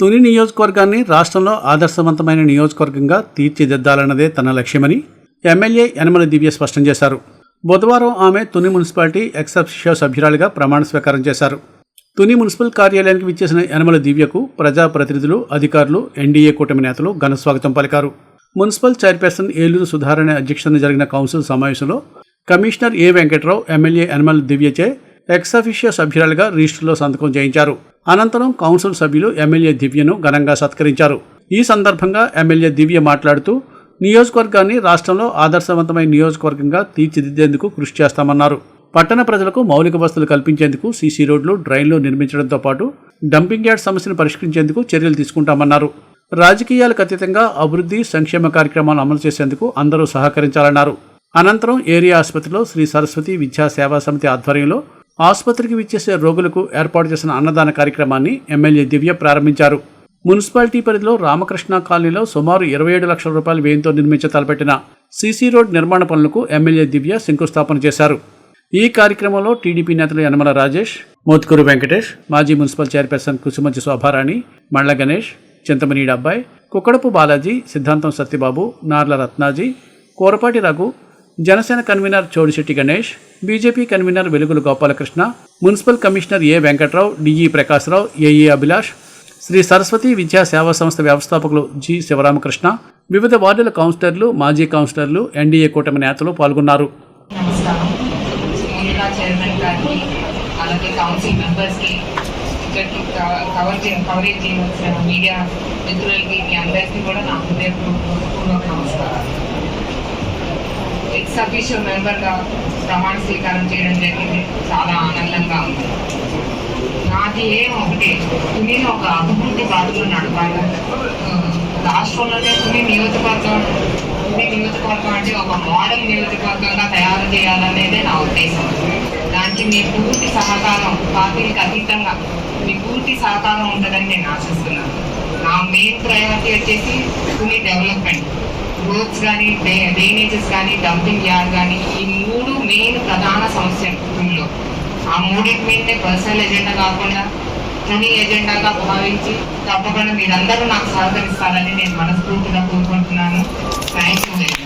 Tuni నియోజకవర్గాన్ని రాష్ట్రంలో ఆదర్శవంతమైన నియోజకవర్గంగా తీర్చిదిద్దాలన్నదే తన లక్ష్యమని ఎమ్మెల్యే యనమల దివ్య స్పష్టం చేశారు. బుధవారం ఆమె తుని మున్సిపాలిటీ ఎక్సెప్షియో సభ్యురాలిగా ప్రమాణ స్వీకారం చేశారు. తుని మున్సిపల్ కార్యాలయానికి విచ్చేసిన యనమల దివ్యకు ప్రజాప్రతినిధులు అధికారులు ఎన్డీఏ కూటమి నేతలు ఘన స్వాగతం పలికారు. మున్సిపల్ చైర్పర్సన్ ఏలూరు సుధారాణి అధ్యక్షతన జరిగిన కౌన్సిల్ సమావేశంలో commissioner A Venkatrao MLA Yanamala దివ్యచే ex officio సభ్యురాలుగా రిజిస్టర్లో సంతకం చేయించారు. అనంతరం కౌన్సిల్ సభ్యులు ఎమ్మెల్యే దివ్యను ఘనంగా సత్కరించారు. ఈ సందర్భంగా ఎమ్మెల్యే దివ్య మాట్లాడుతూ నియోజకవర్గాన్ని రాష్ట్రంలో ఆదర్శవంతమైన నియోజకవర్గంగా తీర్చిదిద్దేందుకు కృషి చేస్తామన్నారు. పట్టణ ప్రజలకు మౌలిక వసతులు కల్పించేందుకు సీసీ రోడ్లు డ్రైన్లు నిర్మించడంతో పాటు డంపింగ్ యార్డ్ సమస్యను పరిష్కరించేందుకు చర్యలు తీసుకుంటామన్నారు. రాజకీయాలకు అతీతంగా అభివృద్ధి సంక్షేమ కార్యక్రమాలు అమలు చేసేందుకు అందరూ సహకరించాలన్నారు. అనంతరం ఏరియా ఆసుపత్రిలో శ్రీ సరస్వతి విద్యా సేవా సమితి ఆధ్వర్యంలో ఆసుపత్రికి విచ్చేసే రోగులకు ఏర్పాటు చేసిన అన్నదాన కార్యక్రమాన్ని ఎమ్మెల్యే దివ్య ప్రారంభించారు. మున్సిపాలిటీ పరిధిలో రామకృష్ణ కాలనీలో సుమారు ఇరవై ఏడు లక్షల రూపాయల వ్యయంతో నిర్మించ తలపెట్టిన సీసీ రోడ్ నిర్మాణ పనులకు ఎమ్మెల్యే దివ్య శంకుస్థాపన చేశారు. ఈ కార్యక్రమంలో టీడీపీ నేతలు యనమల రాజేష్ మోత్కూరు వెంకటేష్ మాజీ మున్సిపల్ చైర్పర్సన్ కుసుమంచి శోభారాణి మళ్ళ గణేష్ చింతమనీడి అబ్బాయి Kukkadapu Balaji Siddhantam Satyababu Narla Ratnaji Korapati Raghu Janasena convener Chodisetti Ganesh BJP convener Velugula Gopalakrishna municipal commissioner A Venkatrao DE Prakashrao AE Abhilash Shri Saraswati Vidya Seva Samstha వ్యవస్థాపకులు G Sivaramakrishna వివిధ వార్డుల కౌన్సిలర్లు మాజీ కౌన్సిలర్లు NDA కూటమి నేతలు పాల్గొన్నారు. Media మిత్రులకి మీ అందరికీ కూడా నా హృదయపూర్వక నమస్కారాలు. ఎక్స్ మెంబర్గా ప్రమాణ స్వీకారం చేయడం జరిగింది. చాలా ఆనందంగా ఉంది. నాది ఏం ఒకటి. తునిని ఒక అభివృద్ధి బాటలో నడపాలి రాష్ట్రంలోనే తుని నియోజకవర్గం తుని నియోజకవర్గం అంటే ఒక మోడల్ నియోజకవర్గంగా తయారు చేయాలనేదే నా ఉద్దేశం. దానికి మీ పూర్తి సహకారం పార్టీలకు అతీతంగా మీ పూర్తి సహకారం ఉంటుందని నేను ఆశిస్తున్నాను. నా మెయిన్ ప్రయారిటీ వచ్చేసి కొన్ని డెవలప్మెంట్ రోడ్స్ కానీ డ్రైనేజెస్ కానీ డంపింగ్ యార్డ్ కానీ ఈ మూడు మెయిన్ ప్రధాన సమస్యలు తునిలో ఆ మూడింటి మీదనే పర్సనల్ ఎజెండా కాకుండా తుని ఎజెండాగా భావించి తప్పకుండా మీరందరూ నాకు సహకరిస్తారని నేను మనస్ఫూర్తిగా కోరుకుంటున్నాను. Thank you